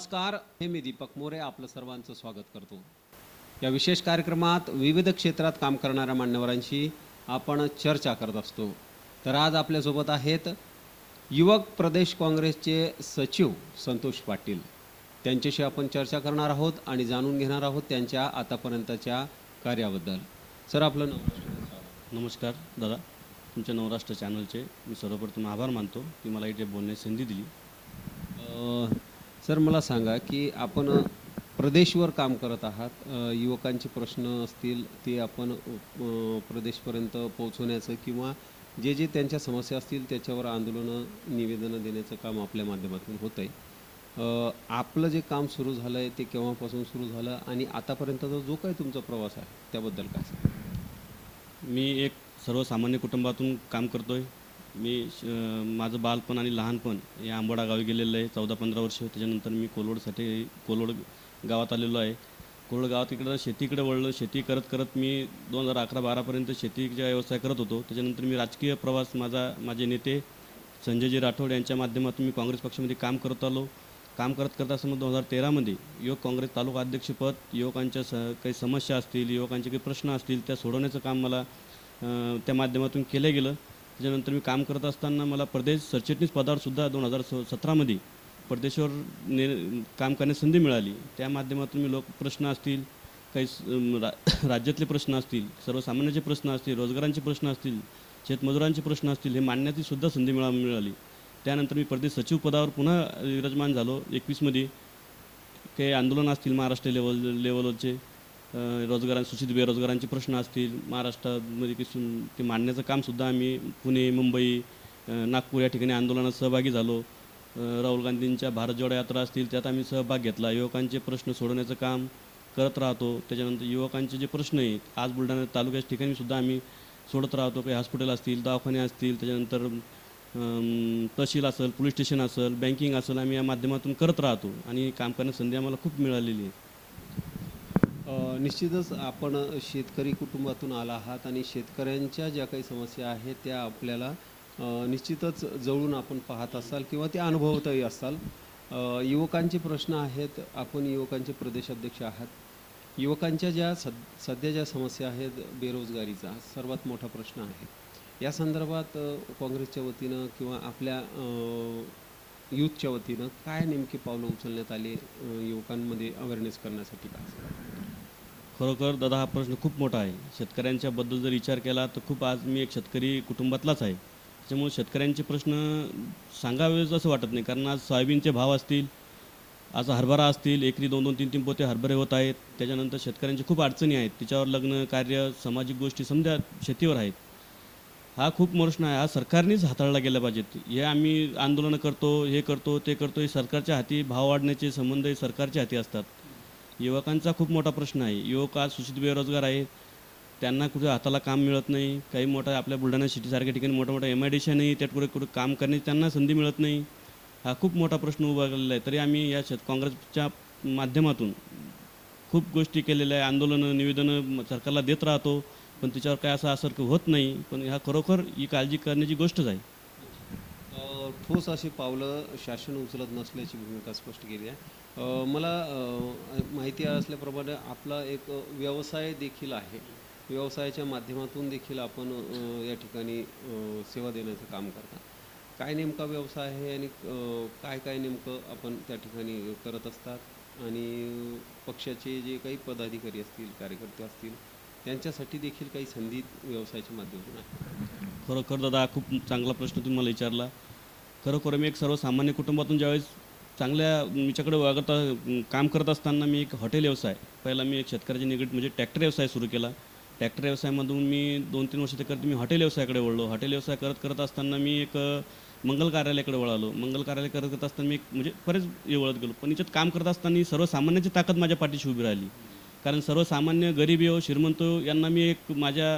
नमस्कार हे मी दीपक मोरे आपलं सर्वांचं स्वागत करतो. या विशेष कार्यक्रमात विविध क्षेत्रात काम करणाऱ्या मान्यवरांशी आपण चर्चा करत असतो. तर आज आपल्यासोबत आहेत युवक प्रदेश काँग्रेसचे सचिव संतोष पाटील. त्यांच्याशी आपण चर्चा करणार आहोत आणि जाणून घेणार आहोत त्यांच्या आतापर्यंतच्या कार्याबद्दल. सर आपलं नाव? नमस्कार दादा. तुमच्या नवराष्ट्र चॅनलचे मी सर्वप्रथम आभार मानतो की मला इथे बोलण्याची संधी दिली. सर मला सांगा की आपण प्रदेशवर काम करत आहात युवकांचे प्रश्न असतील ते आपण प्रदेशपर्यंत पोहोचवण्याचं किंवा जे जे त्यांच्या समस्या असतील त्याच्यावर आंदोलनं निवेदनं देण्याचं काम आपल्या माध्यमातून होत आहे आपलं जे काम सुरू झालं आहे ते केव्हापासून सुरू झालं आणि आतापर्यंतचा जो काही तुमचा प्रवास आहे त्याबद्दल काय मी एक सर्वसामान्य कुटुंबातून काम करतो आहे मी श- माझं बालपण आणि लहानपण या आंबोडा गावी गेलेलं आहे. चौदा पंधरा वर्ष त्याच्यानंतर मी कोलवडसाठी कोलवड गावात आलेलो आहे. कोलवड गावात इकडं शेतीकडे वळलं. शेती करत करत मी दोन हजार अकरा बारापर्यंत शेतीचा व्यवसाय करत होतो. त्याच्यानंतर मी राजकीय प्रवास माझा माझे नेते संजयजी राठोड यांच्या माध्यमातून मी काँग्रेस पक्षामध्ये काम करत आलो. काम करत करत असताना दोन हजार तेरामध्ये युवक काँग्रेस तालुका अध्यक्षपद युवकांच्या स काही समस्या असतील युवकांचे काही प्रश्न असतील त्या सोडवण्याचं काम मला त्या माध्यमातून केलं गेलं. त्याच्यानंतर मी काम करत असताना मला प्रदेश सरचिटणीस पदावर सुद्धा दोन हजार स सतरामध्ये परदेशावर ने काम करण्याची संधी मिळाली. त्या माध्यमातून मी लोक प्रश्न असतील काही स- रा राज्यातले प्रश्न असतील सर्वसामान्यांचे प्रश्न असतील रोजगारांचे प्रश्न असतील शेतमजुरांचे प्रश्न असतील हे मांडण्याची सुद्धा संधी मिळा मिळाली. त्यानंतर मी प्रदेश सचिव पदावर पुन्हा विराजमान झालो. एकवीसमध्ये काही आंदोलन असतील महाराष्ट्र लेवल लेवलवरचे रोजगारां सूचित बेरोजगारांचे प्रश्न असतील. महाराष्ट्रामध्ये किसून ते मांडण्याचं कामसुद्धा आम्ही पुणे मुंबई नागपूर या ठिकाणी आंदोलनात सहभागी झालो. राहुल गांधींच्या भारत जोडो यात्रा असतील त्यात आम्ही सहभाग घेतला. युवकांचे प्रश्न सोडवण्याचं काम करत राहतो. त्याच्यानंतर युवकांचे जे प्रश्न आहेत आज बुलढाणा तालुक्याच्या ठिकाणी सुद्धा आम्ही सोडत राहतो. काही हॉस्पिटल असतील दवाखाने असतील त्याच्यानंतर तहसील असेल पोलीस स्टेशन असेल बँकिंग असेल आम्ही या माध्यमातून करत राहतो. आणि काम करण्याची संधी आम्हाला खूप मिळालेली आहे. निश्चितच आपण शेतकरी कुटुंबातून आला आहात आणि शेतकऱ्यांच्या ज्या काही समस्या आहेत त्या आपल्याला निश्चितच जवळून आपण पाहत असाल किंवा ते अनुभवतही असाल. युवकांचे प्रश्न आहेत. आपण युवकांचे प्रदेशाध्यक्ष आहात. युवकांच्या ज्या सद सध्या ज्या समस्या आहेत बेरोजगारीचा सर्वात मोठा प्रश्न आहे. या संदर्भात काँग्रेसच्या वतीनं किंवा आपल्या युथच्या यूथच्या वतीनं काय नेमकी पावलं उचलण्यात आली युवकांमध्ये अवेअरनेस करण्यासाठी काय खरोखर दादा हा प्रश्न खूप मोठा आहे. शेतकऱ्यांच्याबद्दल जर विचार केला तर खूप आज मी एक शेतकरी कुटुंबातलाच आहे. त्याच्यामुळे शेतकऱ्यांचे प्रश्न सांगावेच असं वाटत नाही. कारण आज सोयाबीनचे भाव असतील आज हरभरा असतील एकरी दोन दोन तीन तीन पोते हरभरे होत आहेत. त्याच्यानंतर शेतकऱ्यांच्या खूप अडचणी आहेत. तिच्यावर लग्न कार्य सामाजिक गोष्टी समजा शेतीवर आहेत. हा खूप प्रश्न आहे. हा सरकारनेच हाताळला गेला पाहिजेत हे आम्ही आंदोलनं करतो हे करतो ते करतो हे सरकारच्या हाती भाव वाढण्याचे संबंध हे सरकारच्या हाती असतात. युवकांचा खूप मोठा प्रश्न आहे. युवक आज सूचित बेरोजगार आहेत. त्यांना कुठे हाताला काम मिळत नाही. काही मोठा आपल्या बुलढाणा सिटीसारख्या ठिकाणी मोठं मोठ्या एम आय डी नाही. त्यात कुठे कुठे काम करण्याची त्यांना संधी मिळत नाही. हा खूप मोठा प्रश्न उभा केलेला आहे. तरी आम्ही या शेत काँग्रेसच्या माध्यमातून खूप गोष्टी केलेल्या आहे. आंदोलनं निवेदनं सरकारला देत राहतो. पण त्याच्यावर काय असा असर होत नाही. पण ह्या खरोखर ही काळजी करण्याची गोष्टच आहे. ठोस अशी पावलं शासन उचलत नसल्याची भूमिका स्पष्ट केली आहे. मला माहिती असल्याप्रमाणे आपला एक व्यवसाय देखील आहे. व्यवसायाच्या माध्यमातून देखील आपण या ठिकाणी सेवा देण्याचं काम करता. काय नेमका व्यवसाय आहे आणि काय काय नेमकं आपण त्या ठिकाणी करत असतात आणि पक्षाचे जे काही पदाधिकारी असतील कार्यकर्ते असतील त्यांच्यासाठी देखील काही संधी व्यवसायाच्या माध्यमातून आहे. खरोखर दादा हा खूप चांगला प्रश्न तुम्ही मला विचारला. खरोखर मी एक सर्वसामान्य कुटुंबातून ज्यावेळेस चांगल्या मीच्याकडे वागत काम करत असताना मी एक हॉटेल व्यवसाय पहिला मी एक शेतकऱ्याच्या निगडीत म्हणजे ट्रॅक्टर व्यवसाय सुरू केला. ट्रॅक्टर व्यवसायामधून मी दोन तीन वर्ष ते करत मी हॉटेल व्यवसायाकडे वळलो. हॉटेल व्यवसाय करत करत असताना मी एक मंगल कार्यालयाकडे वळालो. मंगल कार्यालय करत करत असताना मी एक म्हणजे बरेच हे वळत गेलो. पण याच्यात काम करत असताना सर्वसामान्याची ताकद माझ्या पाठीशी उभी राहिली. कारण सर्वसामान्य गरीब येऊ श्रीमंत यांना मी एक माझ्या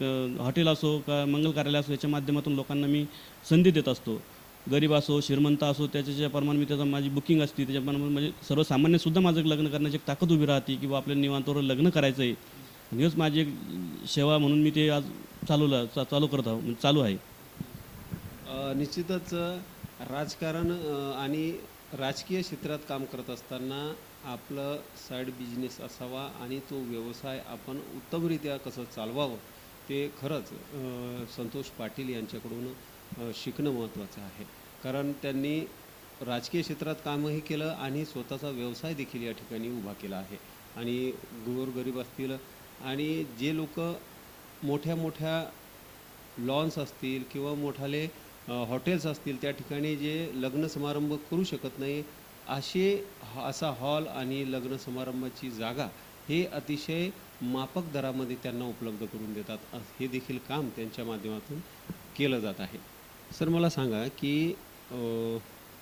क- हॉटेल असो का मंगल कार्यालय असो याच्या माध्यमातून लोकांना मी संधी देत असतो. गरीब असो श्रीमंत असो त्याच्या प्रमाणे मी त्याचा माझी बुकिंग असते. त्याच्याप्रमाणे म्हणजे सर्वसामान्यसुद्धा माझं लग्न करण्याची एक ताकद उभी राहते किंवा आपल्या निवांतावर लग्न करायचं आहे आणि हेच माझी एक सेवा म्हणून मी ते आज चालवलं चा- चालू करत आहो म्हणजे चालू आहे. निश्चितच राजकारण आणि राजकीय क्षेत्रात काम करत असताना आपलं साईड बिझनेस असावा आणि तो व्यवसाय आपण उत्तमरित्या कसं चालवावं ते खरंच संतोष पाटील यांच्याकडून शिकणं महत्त्वाचं आहे. कारण त्यांनी राजकीय क्षेत्रात कामही केलं आणि स्वतःचा व्यवसाय देखील या ठिकाणी उभा केला आहे. आणि गोरगरीब असतील आणि जे लोक मोठ्या मोठ्या लॉन्स असतील किंवा मोठाले हॉटेल्स असतील त्या ठिकाणी जे लग्न समारंभ करू शकत नाही असे असा हॉल आणि लग्न समारंभाची जागा हे अतिशय मापक दरामध्ये त्यांना उपलब्ध करून देतात. हे देखील काम त्यांच्या माध्यमातून केलं जात आहे. सर मला सांगा की अ,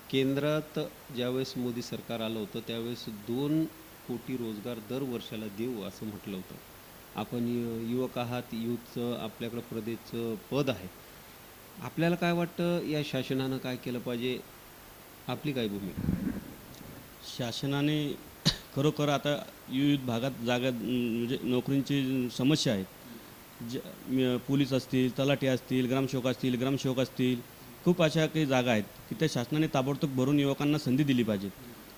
केंद्रात ज्यावेळेस मोदी सरकार आलं होतं त्यावेळेस दोन कोटी रोजगार दर वर्षाला देऊ असं म्हटलं होतं. आपण यु- युवक आहात युथचं आपल्याकडं प्रदेशचं पद आहे. आपल्याला काय वाटतं या शासनानं काय केलं पाहिजे? आपली काय भूमिका? शासनाने खरोखर आता विविध भागात जागा म्हणजे नोकरींची समस्या आहेत ज पोलीस असतील तलाठी असतील ग्रामसेवक असतील ग्रामसेवक असतील खूप अशा काही जागा आहेत की त्या शासनाने ताबडतोब भरून युवकांना संधी दिली पाहिजे.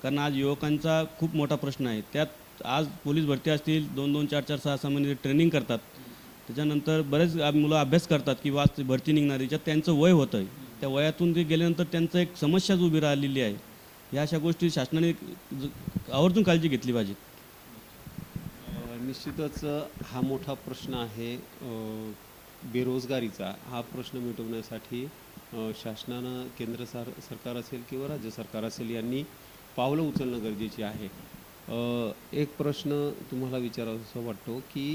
कारण आज युवकांचा खूप मोठा प्रश्न आहे. त्यात आज पोलीस भरती असतील दोन दोन चार चार सहा सहा महिने ट्रेनिंग करतात. त्याच्यानंतर बरेच मुलं अभ्यास करतात की वाच भरती निघणार याच्यात त्यांचं वय होतं आहे त्या वयातून ते गेल्यानंतर त्यांचं एक समस्याच उभी राहिलेली आहे. ह्या अशा गोष्टी शासनाने ज- आवर्जून काळजी घेतली पाहिजे. निश्चितच हा मोठा प्रश्न आहे बेरोजगारीचा. हा प्रश्न मिटवण्यासाठी शासनानं केंद्र सर सरकार असेल किंवा राज्य सरकार असेल यांनी पावलं उचलणं गरजेचे आहे. एक प्रश्न तुम्हाला विचारावासा वाटतो की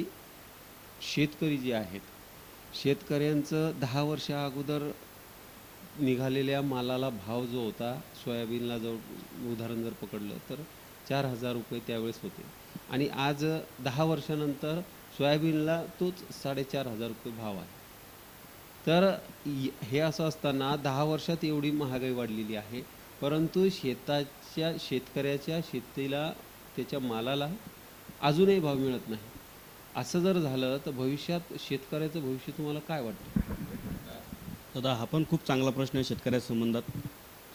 शेतकरी जे आहेत शेतकऱ्यांचं दहा वर्षा अगोदर निघालेल्या मालाला भाव जो होता सोयाबीनला जर उदाहरण जर पकडलं तर चार हजार रुपये त्यावेळेस होते. आणि आज दहा वर्षानंतर सोयाबीनला तोच साडेचार हजार रुपये भाव आहे. तर हे असं असताना दहा वर्षात एवढी महागाई वाढलेली आहे परंतु शेताच्या शेतकऱ्याच्या शेतीला त्याच्या मालाला अजूनही भाव मिळत नाही. असं जर झालं तर भविष्यात शेतकऱ्याचं भविष्य तुम्हाला काय वाटतं? दादा हा पण खूप चांगला प्रश्न आहे शेतकऱ्या संबंधात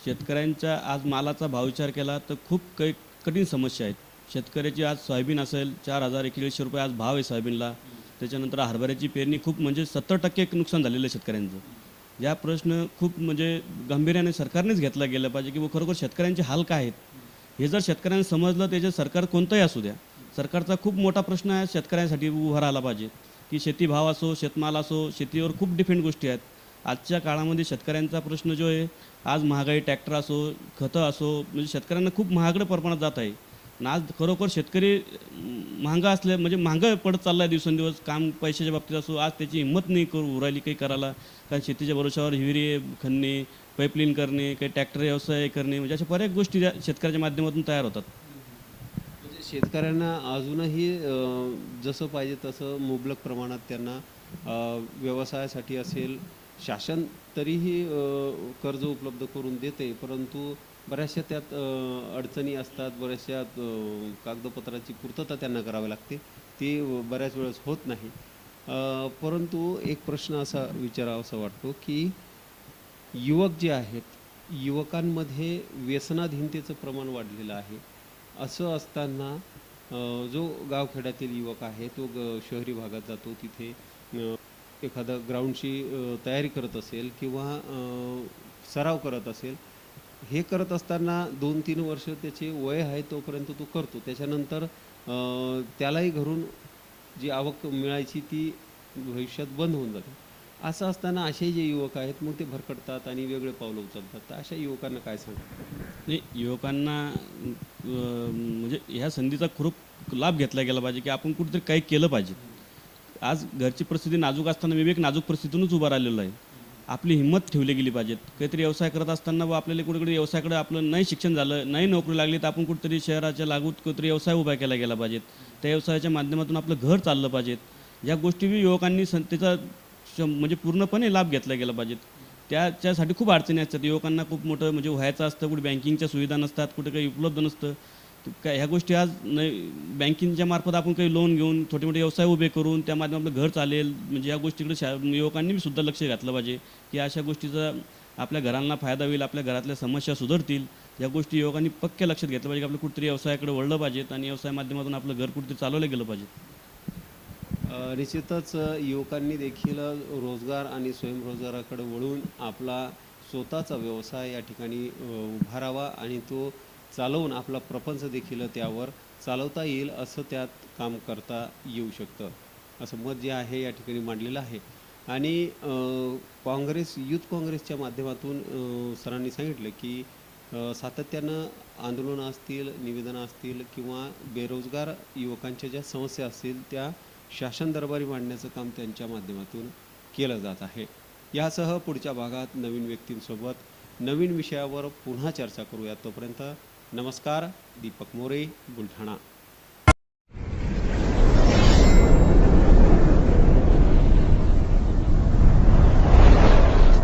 शेतकऱ्यांच्या आज मालाचा भाव विचार केला तर खूप काही कठीण समस्या आहेत. शेतकऱ्याची आज सोयाबीन असेल चार हजार एकोणीसशे रुपये आज भाव आहे सोयाबीनला. त्याच्यानंतर हरभऱ्याची पेरणी खूप म्हणजे सत्तर टक्के नुकसान झालेलं आहे शेतकऱ्यांचं. या प्रश्न खूप म्हणजे गांभीर्याने सरकारनेच घेतला गेला पाहिजे की बुवा खरोखर शेतकऱ्यांचे हाल काय आहेत? हे जर शेतकऱ्यांना समजलं त्याचे सरकार कोणतंही असू द्या. सरकारचा खूप मोठा प्रश्न आहे शेतकऱ्यांसाठी उभा राहिला पाहिजे. की शेती भाव असो शेतमाल असो शेतीवर खूप डिफेंट गोष्टी आहेत. आजच्या काळामध्ये शेतकऱ्यांचा प्रश्न जो आहे आज महागाई ट्रॅक्टर असो खतं असो म्हणजे शेतकऱ्यांना खूप महागडं प्रमाणात जात आहे. आणि आज खरोखर शेतकरी महागा असल्या म्हणजे महागा पडत चालला आहे दिवसेंदिवस काम पैशाच्या बाबतीत असो आज त्याची हिंमत नाही करू उरायली काही करायला. कारण शेतीच्या भरोशावर हिविरे खणणे पाईपलाईन करणे काही ट्रॅक्टर व्यवसाय करणे म्हणजे अशा बऱ्याच गोष्टी त्या शेतकऱ्याच्या माध्यमातून तयार होतात. म्हणजे शेतकऱ्यांना अजूनही जसं पाहिजे तसं मुबलक प्रमाणात त्यांना व्यवसायासाठी असेल शासन तरीही कर्ज उपलब्ध करून देते परंतु बऱ्याचशा त्यात अडचणी असतात बऱ्याचशा कागदपत्राची पूर्तता त्यांना करावी लागते. ती बऱ्याच वेळेस होत नाही. परंतु एक प्रश्न असा विचारावासा वाटतो की युवक जे आहेत युवकांमध्ये व्यसनाधीनतेचं प्रमाण वाढलेलं आहे. असं असताना जो गावखेड्यातील युवक आहे तो ग शहरी भागात जातो तिथे एखादा ग्राउंडची तयारी करत असेल किंवा सराव करत असेल हे करत असताना दोन तीन वर्ष त्याचे वय आहे तोपर्यंत तो करतो. त्याच्यानंतर त्यालाही घरून जी आवक मिळायची ती भविष्यात बंद होऊन जाते. असं असताना असे जे युवक आहेत मग ते भरकटतात आणि वेगळे पावलं उचलतात. तर अशा युवकांना काय सांगा नाही युवकांना म्हणजे ह्या संधीचा खूप लाभ घेतला गेला पाहिजे की आपण कुठेतरी काही केलं पाहिजे. आज घरची परिस्थिती नाजूक असताना विवेक नाजूक परिस्थितीतूनच उभा राहिलेलो आहे. आपली हिंमत ठेवली गेली पाहिजेत. काहीतरी व्यवसाय करत असताना व आपल्याला कुठेकडे व्यवसायाकडे आपलं नाही शिक्षण झालं नाही नोकरी लागली तर आपण कुठेतरी शहराच्या लागूत कुठेतरी व्यवसाय उभा केला गेला पाहिजेत. त्या व्यवसायाच्या माध्यमातून आपलं घर चाललं पाहिजेत. या गोष्टी बी युवकांनी सं त्याचा म्हणजे पूर्णपणे लाभ घेतला गेला पाहिजेत. त्याच्यासाठी खूप अडचणी असतात. युवकांना खूप मोठं म्हणजे व्हायचं असतं कुठे बँकिंगच्या सुविधा नसतात कुठे काही उपलब्ध नसतं. काय ह्या गोष्टी आज नाही बँकिंगच्या मार्फत आपण काही लोन घेऊन छोटे मोठे व्यवसाय उभे करून त्या माध्यमातून आपलं घर चालेल. म्हणजे या गोष्टीकडे शा युवकांनी सुद्धा लक्ष घातलं पाहिजे की अशा गोष्टीचा आपल्या घरांना फायदा होईल आपल्या घरातल्या समस्या सुधारतील. या गोष्टी युवकांनी पक्क्या लक्षात घेतलं पाहिजे की आपलं कुठेतरी व्यवसायाकडे वळलं पाहिजेत आणि व्यवसाय माध्यमातून आपलं घर कुठेतरी चालवलं गेलं पाहिजे निश्चितच युवकांनी देखील रोजगार आणि स्वयंरोजगाराकडे वळून आपला स्वतःचा व्यवसाय या ठिकाणी उभारावा आणि तो चालवून आपला प्रपंच देखील त्यावर चालवता येईल असं त्यात काम करता येऊ शकतं. असं मत जे आहे या ठिकाणी मांडलेलं आहे. आणि काँग्रेस युथ काँग्रेसच्या माध्यमातून सरांनी सांगितलं की सातत्यानं आंदोलनं असतील निवेदनं असतील किंवा बेरोजगार युवकांच्या ज्या समस्या असतील त्या शासन दरबारी मांडण्याचं काम त्यांच्या माध्यमातून केलं जात आहे. यासह पुढच्या भागात नवीन व्यक्तींसोबत नवीन विषयावर पुन्हा चर्चा करूया. तोपर्यंत नमस्कार दीपक मोरे बुलढाणा.